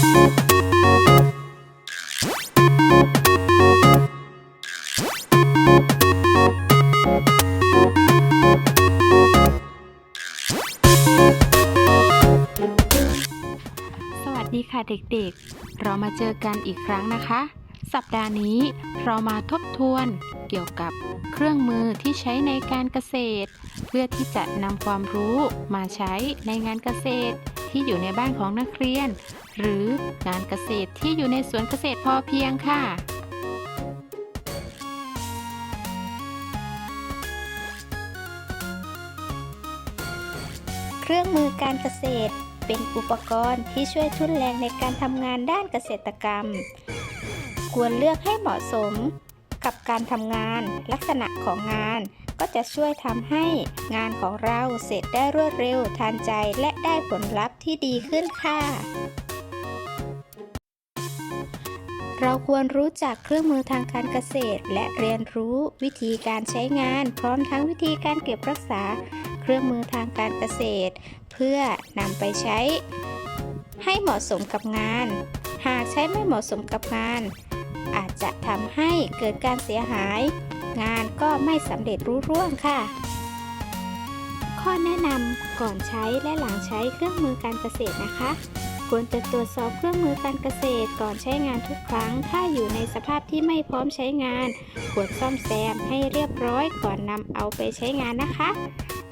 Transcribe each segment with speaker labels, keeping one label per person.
Speaker 1: สวัสดีค่ะเด็กๆ เรามาเจอกันอีกครั้งนะคะ สัปดาห์นี้เรามาทบทวนเกี่ยวกับเครื่องมือที่ใช้ในการเกษตร เพื่อที่จะนำความรู้มาใช้ในงานเกษตร ที่อยู่ในบ้านของนักเรียน หรืองานเกษตรที่อยู่ในสวนเกษตรพอเพียงค่ะ
Speaker 2: เครื่องมือการเกษตรเป็นอุปกรณ์ที่ช่วยทุนแรงในการทำงานด้านเกษตรกรรม ควรเลือกให้เหมาะสมกับการทำงาน ลักษณะของงานก็จะช่วยทำให้งานของเราเสร็จได้รวดเร็วทันใจและ ผลลัพธ์ที่ดีขึ้นค่ะ เราควรรู้จักเครื่องมือทางการเกษตร และเรียนรู้วิธีการใช้งาน พร้อมทั้งวิธีการเก็บรักษา เครื่องมือทางการเกษตร เพื่อนำไปใช้ ให้เหมาะสมกับงาน หากใช้ไม่เหมาะสมกับงาน อาจจะทำให้เกิดการเสียหาย งานก็ไม่สำเร็จรุ่ร่วงค่ะ ข้อแนะนำก่อนใช้และหลังใช้เครื่องมือการเกษตรนะคะ ควรจะตรวจสอบเครื่องมือการเกษตรก่อนใช้งานทุกครั้ง ถ้าอยู่ในสภาพที่ไม่พร้อมใช้งาน ควรซ่อมแซมให้เรียบร้อยก่อนนำเอาไปใช้งานนะคะ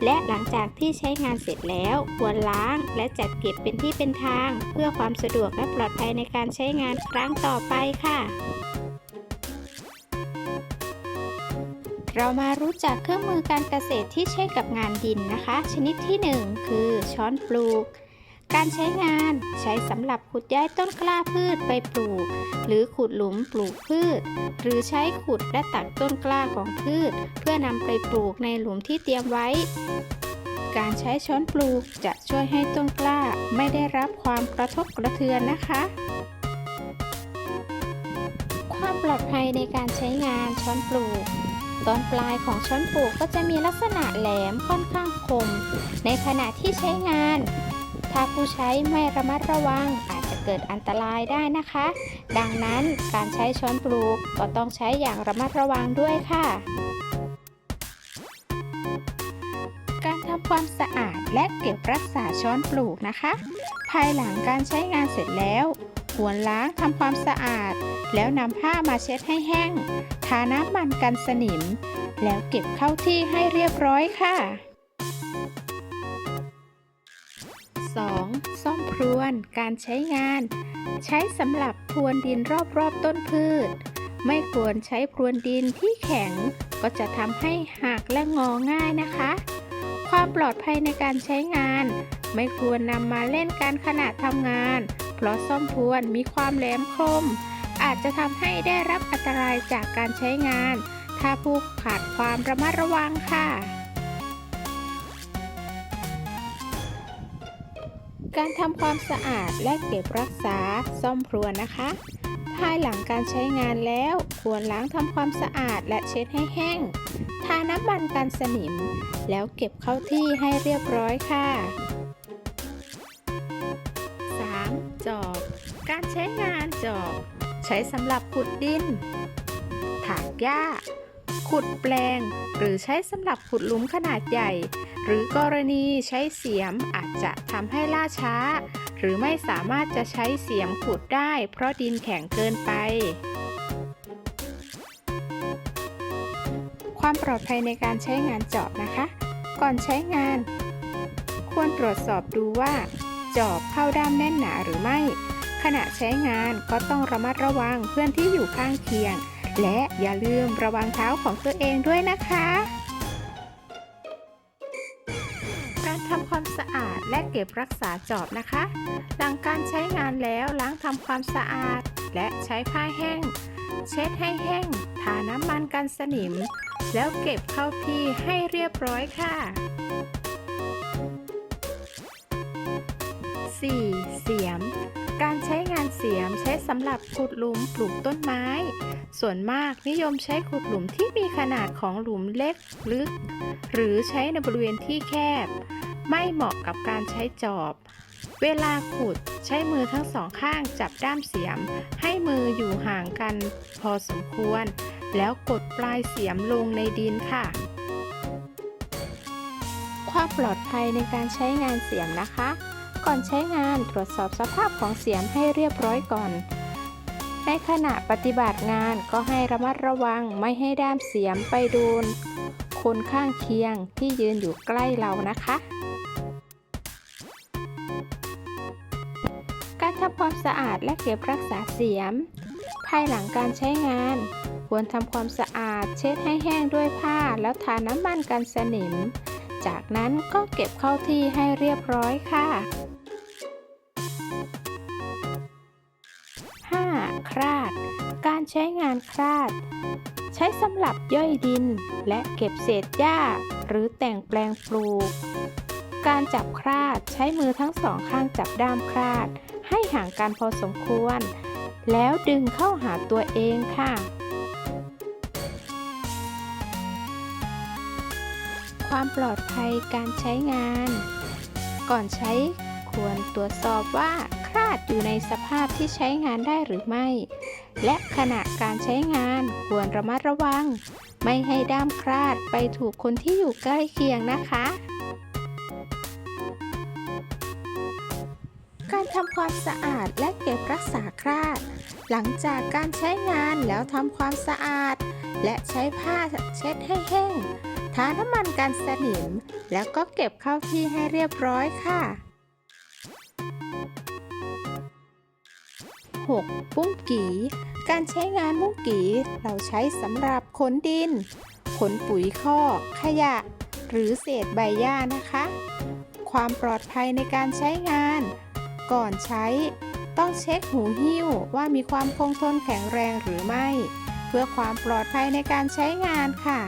Speaker 2: และหลังจากที่ใช้งานเสร็จแล้ว ควรล้างและจัดเก็บเป็นที่เป็นทาง เพื่อความสะดวกและปลอดภัยในการใช้งานครั้งต่อไปค่ะ เรามารู้จักเครื่องมือการเกษตรที่ใช้กับงานดินนะคะ ชนิดที่ 1 คือช้อนปลูก การใช้งานใช้สำหรับขุดย้ายต้นกล้าพืชไปปลูก หรือขุดหลุมปลูกพืช หรือใช้ขุดและตักต้นกล้าของพืช เพื่อนำไปปลูกในหลุมที่เตรียมไว้ การใช้ช้อนปลูกจะช่วยให้ต้นกล้าไม่ได้รับความกระทบกระเทือนนะคะความปลอดภัยในการใช้งานช้อนปลูก ตอนปลายของช้อนปลูกก็จะมีลักษณะแหลมค่อนข้างคม ในขณะที่ใช้งาน ถ้าผู้ใช้ไม่ระมัดระวังอาจจะเกิดอันตรายได้นะคะ ดังนั้นการใช้ช้อนปลูกก็ต้องใช้อย่างระมัดระวังด้วยค่ะ การทำความสะอาดและเก็บรักษาช้อนปลูกนะคะ ภายหลังการใช้งานเสร็จแล้วควรล้างทำความสะอาด แล้วนำผ้ามาเช็ดให้แห้ง ทาน้ำมันกันสนิม แล้วเก็บเข้าที่ให้เรียบร้อยค่ะ 2. ซ่อมพรวนการใช้งาน ใช้สำหรับพรวนดินรอบๆต้นพืช ไม่ควรใช้พรวนดินที่แข็ง ก็จะทำให้หักและงอง่ายนะคะ ความปลอดภัยในการใช้งาน ไม่ควรนำมาเล่นการขณะทำงาน เพราะซ่อมพรวนมีความแหลมคม อาจจะทำให้ได้รับอันตรายจากการใช้งาน ถ้าผู้ขาดความระมัดระวังค่ะ การทำความสะอาดและเก็บรักษาซ่อมพรวนนะคะ ภายหลังการใช้งานแล้วควรล้างทำความสะอาดและเช็ดให้แห้ง ทาน้ำมันกันสนิม แล้วเก็บเข้าที่ให้เรียบร้อยค่ะ 3. จอบ การใช้งานจอบ ใช้สำหรับขุดดิน ถากหญ้า ขุดแปลง หรือใช้สำหรับขุดหลุมขนาดใหญ่ หรือกรณีใช้เสียมอาจจะทำให้ล่าช้า หรือไม่สามารถจะใช้เสียมขุดได้ เพราะดินแข็งเกินไปความปลอดภัยในการใช้งานจอบนะคะ ก่อนใช้งาน ควรตรวจสอบดูว่า จอบเข้าด้ามแน่นหนาหรือไม่ ขณะใช้งานก็ต้องระมัดระวังเพื่อนที่อยู่ข้างเคียง และอย่าลืมระวังเท้าของตัวเองด้วยนะคะ การทำความสะอาดและเก็บรักษาจอบนะคะ หลังการใช้งานแล้วล้างทำความสะอาด และใช้ผ้าแห้ง เช็ดให้แห้ง ทาน้ำมันกันสนิม แล้วเก็บเข้าที่ให้เรียบร้อยค่ะ 4. เสียม การใช้งานเสียมใช้สำหรับขุดหลุมปลูกต้นไม้ ส่วนมากนิยมใช้ขุดหลุมที่มีขนาดของหลุมเล็กลึก หรือใช้ในบริเวณที่แคบ ไม่เหมาะกับการใช้จอบ
Speaker 1: เวลาขุดใช้มือทั้งสองข้างจับด้ามเสียม ให้มืออยู่ห่างกันพอสมควร แล้วกดปลายเสียมลงในดินค่ะ ความปลอดภัยในการใช้งานเสียมนะคะ ก่อนใช้งานตรวจสอบสภาพของเสียมให้เรียบร้อยก่อน ในขณะปฏิบัติงานก็ให้ระมัดระวังไม่ให้ด้ามเสียมไปโดนคนข้างเคียงที่ยืนอยู่ใกล้เรานะคะ การทำความสะอาดและเก็บรักษาเสียม ภายหลังการใช้งาน ควรทำความสะอาดเช็ดให้แห้งด้วยผ้าแล้วทาน้ำมันกันสนิม จากนั้นก็เก็บเข้าที่ให้เรียบร้อยค่ะ คราด การใช้งานคราด ใช้สำหรับย่อยดิน และเก็บเศษหญ้า หรือแต่งแปลงปลูก การจับคราดใช้มือทั้งสองข้างจับด้ามคราด ให้ห่างกันพอสมควร แล้วดึงเข้าหาตัวเองค่ะ ความปลอดภัยการใช้งาน ก่อนใช้ ควรตรวจสอบว่าคราดอยู่ในสภาพที่ใช้งานได้หรือไม่ และขณะการใช้งานควรระมัดระวัง ไม่ให้ด้ามคราดไปถูกคนที่อยู่ใกล้เคียงนะคะ การทำความสะอาดและเก็บรักษาคราด หลังจากการใช้งานแล้วทำความสะอาด และใช้ผ้าเช็ดให้แห้งทาน้ำมันกันสนิม แล้วก็เก็บเข้าที่ให้เรียบร้อยค่ะ 6. ปุ้งกีการใช้งานมุ้งกีเราใช้สำหรับขนดิน ขนปุ๋ยคอกขยะ หรือเศษใบหญ้านะคะ ความปลอดภัยในการใช้งาน ก่อนใช้ต้องเช็คหูหิ้วว่ามีความคงทนแข็งแรงหรือไม่ เพื่อความปลอดภัยในการใช้งานค่ะ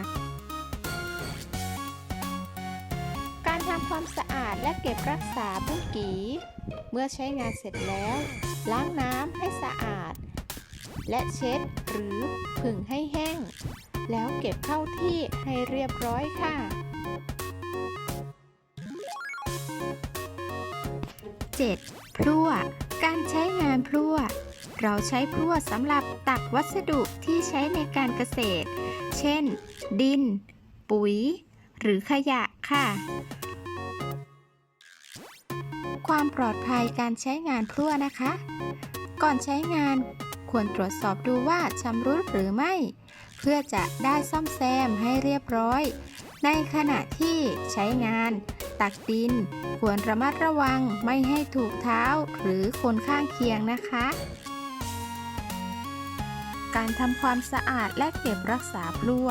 Speaker 1: การทำความสะอาดและเก็บรักษาบุ้งกี เมื่อใช้งานเสร็จแล้ว ล้างน้ำให้สะอาด และเช็ดหรือผึ่งให้แห้ง แล้วเก็บเข้าที่ให้เรียบร้อยค่ะ 7. พลั่ว การใช้งานพลั่ว เราใช้พลั่วสำหรับตักวัสดุที่ใช้ในการเกษตร เช่น ดิน ปุ๋ย หรือขยะค่ะ ความปลอดภัยการใช้งานพลั่วนะคะ ก่อนใช้งานควรตรวจสอบดูว่าชำรุดหรือไม่ เพื่อจะได้ซ่อมแซมให้เรียบร้อย ในขณะที่ใช้งาน ตักดิน ควรระมัดระวังไม่ให้ถูกเท้าหรือคนข้างเคียงนะคะ การทำความสะอาดและเก็บรักษาพลั่ว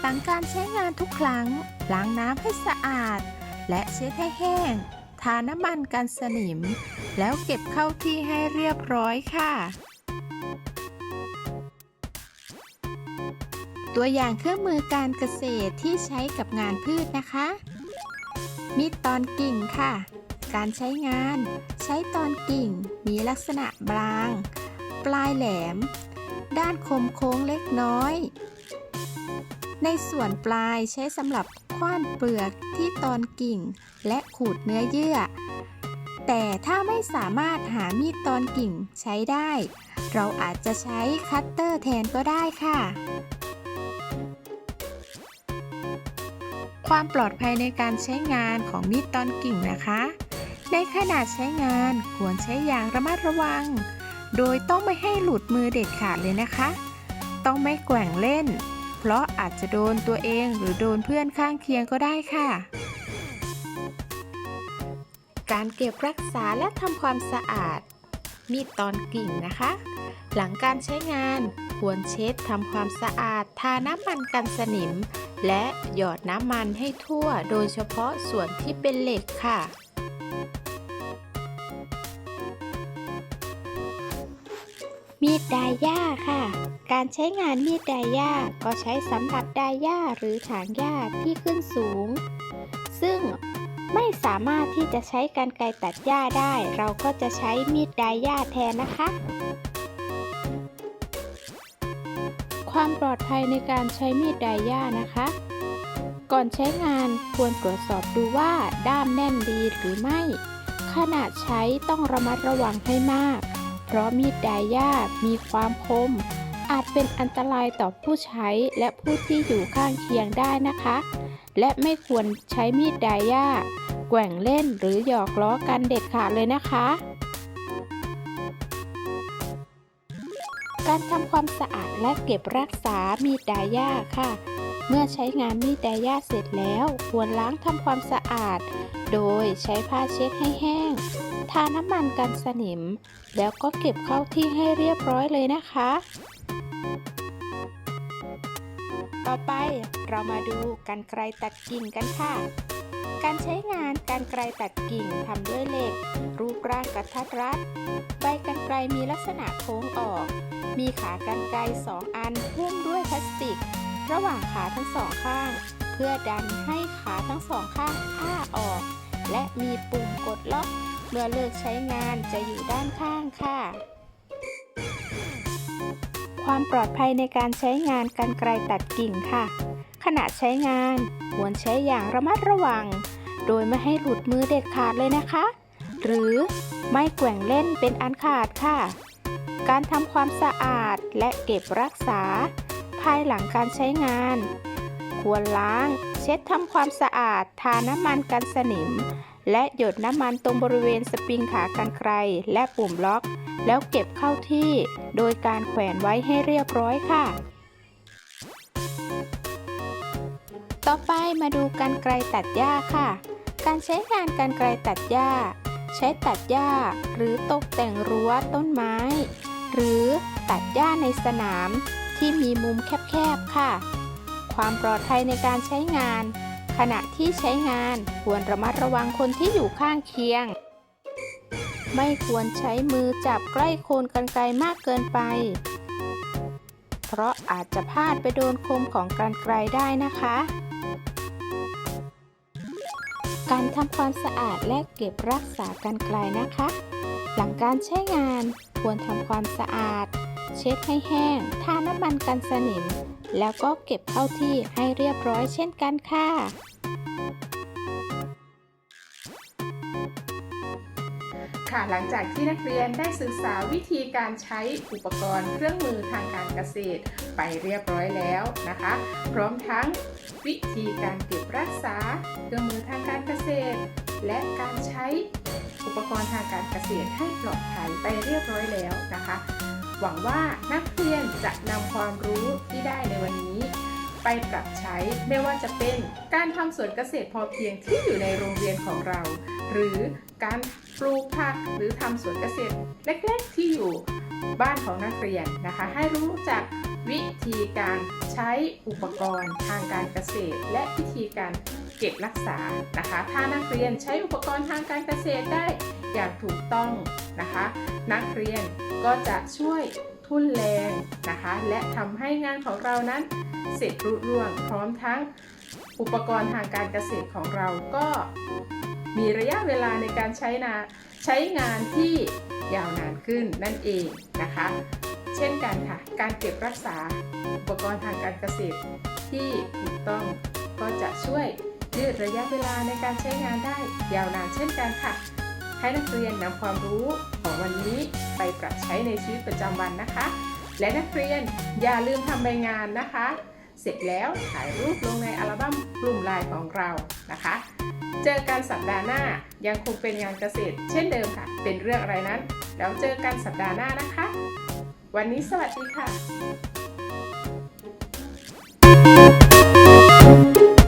Speaker 1: หลังการใช้งานทุกครั้งล้างน้ำให้สะอาด และเช็ดให้แห้ง ทาน้ำมันกันสนิม แล้วเก็บเข้าที่ให้เรียบร้อยค่ะ ตัวอย่างเครื่องมือการเกษตรที่ใช้กับงานพืชนะคะ มีดตอนกิ่งค่ะ การใช้งาน ใช้ตอนกิ่ง มีลักษณะบาง ปลายแหลม ด้านคมโค้งเล็กน้อย ในส่วนปลายใช้สำหรับ คว้านเปลือกที่ตอนกิ่ง และขูดเนื้อเยื่อ แต่ถ้าไม่สามารถหามีดตอนกิ่งใช้ได้ เราอาจจะใช้คัตเตอร์แทนก็ได้ค่ะ ความปลอดภัยในการใช้งานของมีดตอนกิ่งนะคะ ในขณะใช้งานควรใช้อย่างระมัดระวัง โดยต้องไม่ให้หลุดมือเด็ดขาดเลยนะคะ ต้องไม่แกว่งเล่น เพราะอาจจะโดนตัวเองหรือโดนเพื่อนข้างเคียงก็ได้ค่ะ การเก็บรักษาและทำความสะอาด มีดตอนกิ่งนะคะ หลังการใช้งานควรเช็ดทำความสะอาด ทาน้ำมันกันสนิม และหยอดน้ำมันให้ทั่ว โดยเฉพาะส่วนที่เป็นเหล็กค่ะ
Speaker 2: มีดไดาย่าค่ะ การใช้งานมีดไดาย่าก็ใช้สำหรับไดาย่าหรือถางหญ้าที่ขึ้นสูง ซึ่งไม่สามารถที่จะใช้การไกรตัดหญ้าได้ เราก็จะใช้มีดไดาย่าแทนนะคะ
Speaker 1: ความปลอดภัยในการใช้มีดไดย่านะคะ ก่อนใช้งานควรตรวจสอบดูว่าด้ามแน่นดีหรือไม่ขขณะใช้ต้องระมัดระวังให้มาก เพราะมีดไดย่ามีความคม อาจเป็นอันตรายต่อผู้ใช้และผู้ที่อยู่ข้างเคียงได้นะคะ และไม่ควรใช้มีดไดย่าแกว่งเล่นหรือหยอกล้อกันเด็ดขาดเลยนะคะ การทำความสะอาดและเก็บรักษามีดไดย่าค่ะ เมื่อใช้งานมีดไดย่าเสร็จแล้ว ควรล้างทำความสะอาด โดยใช้ผ้าเช็ดให้แห้ง ทาน้ำมันกันสนิม แล้วก็เก็บเข้าที่ให้เรียบร้อยเลยนะคะ ต่อไปเรามาดูกันไกรตัดกิ่งกันค่ะ การใช้งานการไกรตัดกิ่งทำด้วยเหล็ก รูปร่างกระทัดรัด ใบกันไกรมีลักษณะโค้งออก มีขากรรไกรสองอันหุ้มด้วยพลาสติก ระหว่างขาทั้งสองข้าง เพื่อดันให้ขาทั้งสองข้างอ้าออก และมีปุ่มกดล็อก เมื่อเลิกใช้งานจะอยู่ด้านข้างค่ะ ความปลอดภัยในการใช้งานกันไกรตัดกิ่งค่ะ ขณะใช้งานควรใช้อย่างระมัดระวัง โดยไม่ให้หลุดมือเด็ดขาดเลยนะคะ หรือไม่แกว่งเล่นเป็นอันขาดค่ะ การทำความสะอาดและเก็บรักษา ภายหลังการใช้งาน ควรล้าง เช็ดทำความสะอาดทาน้ำมันกันสนิม และหยดน้ำมันตรงบริเวณสปริงขากรรไกรและปุ่มล็อก แล้วเก็บเข้าที่ โดยการแขวนไว้ให้เรียบร้อยค่ะ ต่อไปมาดูกันไกรตัดหญ้าค่ะ การใช้งานกันไกรตัดหญ้า ใช้ตัดหญ้าหรือตกแต่งรั้วต้นไม้ หรือตัดหญ้าในสนามที่มีมุมแคบๆค่ะ ความปลอดภัยในการใช้งาน ขณะที่ใช้งานควรระมัดระวังคนที่อยู่ข้างเคียง ไม่ควรใช้มือจับใกล้โคนกันไกรมากเกินไป เพราะอาจจะพลาดไปโดนคมของกันไกรได้นะคะ การทำความสะอาดและเก็บรักษากันไกลนะคะ หลังการใช้งานควรทำความสะอาด เช็ดให้แห้งทาน้ำมันกันสนิมแล้วก็เก็บเข้าที่ให้เรียบร้อยเช่นกันค่ะ
Speaker 3: ค่ะหลังจากที่นักเรียนได้ศึกษาวิธีการใช้อุปกรณ์เครื่องมือทางการเกษตร ไปเรียบร้อยแล้วนะคะ พร้อมทั้งวิธีการเก็บรักษาเครื่องมือทางการเกษตร และการใช้อุปกรณ์ทางการเกษตรให้ปลอดภัยไปเรียบร้อยแล้วนะคะ หวังว่านักเรียนจะนำความรู้ที่ได้ในวันนี้ ไปปรับใช้ไม่ว่าจะเป็นการทำสวนเกษตรพอเพียงที่อยู่ในโรงเรียนของเรา หรือการปลูกผักหรือทำสวนเกษตรเล็กๆที่อยู่บ้านของนักเรียนนะคะ ให้รู้จักวิธีการใช้อุปกรณ์ทางการเกษตร และวิธีการเก็บรักษานะคะ ถ้านักเรียนใช้อุปกรณ์ทางการเกษตรได้อย่างถูกต้องนะคะ นักเรียนก็จะช่วย ทุนแรงนะคะ และทำให้งานของเรานั้นเสร็จรุ่ร่วง พร้อมทั้งอุปกรณ์ทางการเกษตรของเราก็มีระยะเวลาในการใช้นาใช้งานที่ยาวนานขึ้นนั่นเองนะคะ เช่นกันค่ะ การเก็บรักษาอุปกรณ์ทางการเกษตรที่ถูกต้องก็จะช่วยยืดระยะเวลาในการใช้งานได้ยาวนานเช่นกันค่ะ ให้นักเรียนนำความรู้ของวันนี้ ปรับใช้ในชีวิตประจำวันนะคะ และนักเรียนอย่าลืมทำใบงานนะคะ เสร็จแล้วถ่ายรูปลงในอัลบั้มกลุ่มลน์ของเรานะคะ เจอกันสัปดาห์หน้ายังคงเป็นงานเกษตร เช่นเดิมค่ะ เป็นเรื่องอะไรนั้น แล้วเจอกันสัปดาห์หน้านะคะ วันนี้สวัสดีค่ะ thank you